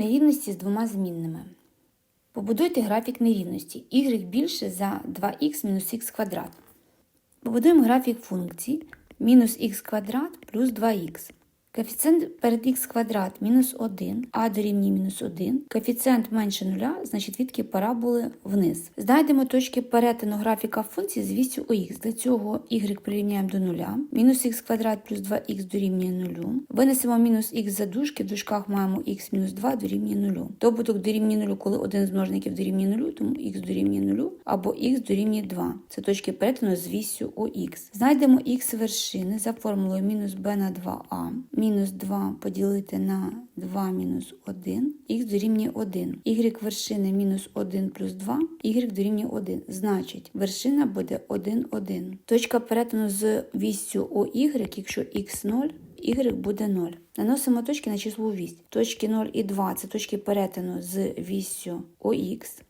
нерівності з двома змінними. Побудуйте графік нерівності y більше за 2х мінус х квадрат. Побудуємо графік функції мінус х квадрат плюс 2х. Коефіцієнт перед х квадрат мінус 1, а дорівнює мінус 1. Коефіцієнт менше нуля, значить відки параболи вниз. Знайдемо точки перетину графіка функції з вісю х. Для цього y прирівняємо до нуля. Мінус х квадрат плюс 2х дорівнює нулю. Винесемо мінус х за дужки, в дужках маємо х мінус 2 дорівнює нулю. Добуток дорівнює нулю, коли один з множників дорівнює нулю, тому х дорівнює нулю, або х дорівнює 2. Це точки перетину з вісю ОХ. Знайдемо х вершини за формулою мінус b на 2а. Мінус 2 поділити на 2 мінус 1, х дорівнює 1. y вершини мінус 1 плюс 2, y дорівнює 1. Значить, вершина буде 1, 1. Точка перетину з вісю ОY, якщо х 0, y буде 0. Наносимо точки на число вісь. Точки 0 і 2 це точки перетину з вісю ОХ.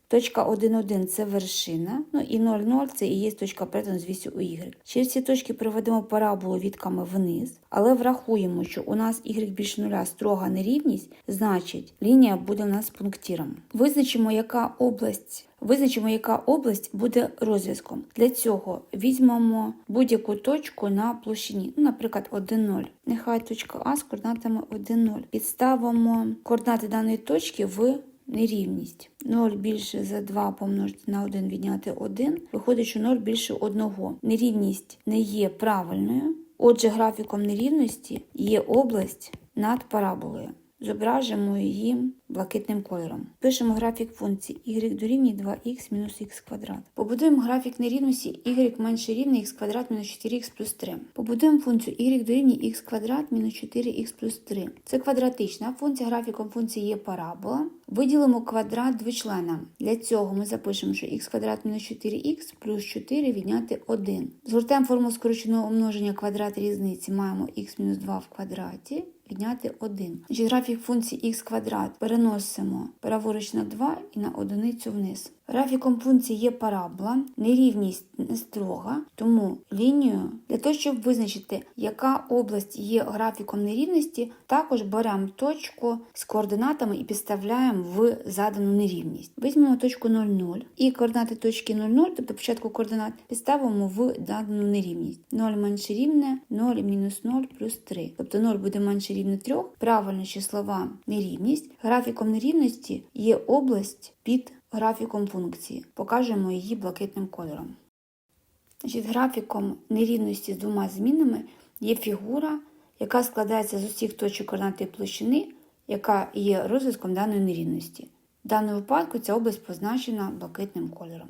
Точка 1, 1 це вершина. Ну і 0, 0 це і є точка перетину з вісю y. Через ці точки проведемо параболу відками вниз, але врахуємо, що у нас y більше нуля строга нерівність, значить лінія буде у нас пунктиром. Визначимо, яка область. Визначимо, яка область буде розв'язком. Для цього візьмемо будь-яку точку на площині, ну, наприклад, 1,0. Нехай точка А з координатами 1,0. Підставимо координати даної точки в нерівність. 0 більше за 2 помножити на 1 відняти 1. Виходить, що 0 більше 1. Нерівність не є правильною. Отже, графіком нерівності є область над параболою. Зображимо її блакитним кольором. Пишемо графік функції y дорівнює 2х мінус х квадрат. Побудуємо графік нерівності y менше рівне х квадрат мінус 4х плюс 3. Побудуємо функцію y дорівнює х квадрат мінус 4х плюс 3. Це квадратична функція, графіком функції є парабола. Виділимо квадрат двочленам. Для цього ми запишемо, що х квадрат мінус 4х плюс 4 відняти 1. Згортаємо формулу скороченого умноження квадрат різниці. Маємо х мінус 2 в квадраті відняти 1. Значить, графік функції х квадрат переносимо праворуч на 2 і на одиницю вниз. Графіком функції є парабола, нерівність не строга, тому лінію для того, щоб визначити, яка область є графіком нерівності, також беремо точку з координатами і підставляємо в задану нерівність. Візьмемо точку 0,0 і координати точки 0,0, тобто початку координат, підставимо в дану нерівність. 0 менше рівне 0 мінус 0 плюс 3. Тобто 0 буде менше рівне 3, правильна числова нерівність. Графіком нерівності є область під графіком функції. Покажемо її блакитним кольором. Значить, Графіком нерівності з двома змінами є фігура, яка складається з усіх точок координати площини, яка є розв'язком даної нерівності. В даному випадку ця область позначена блакитним кольором.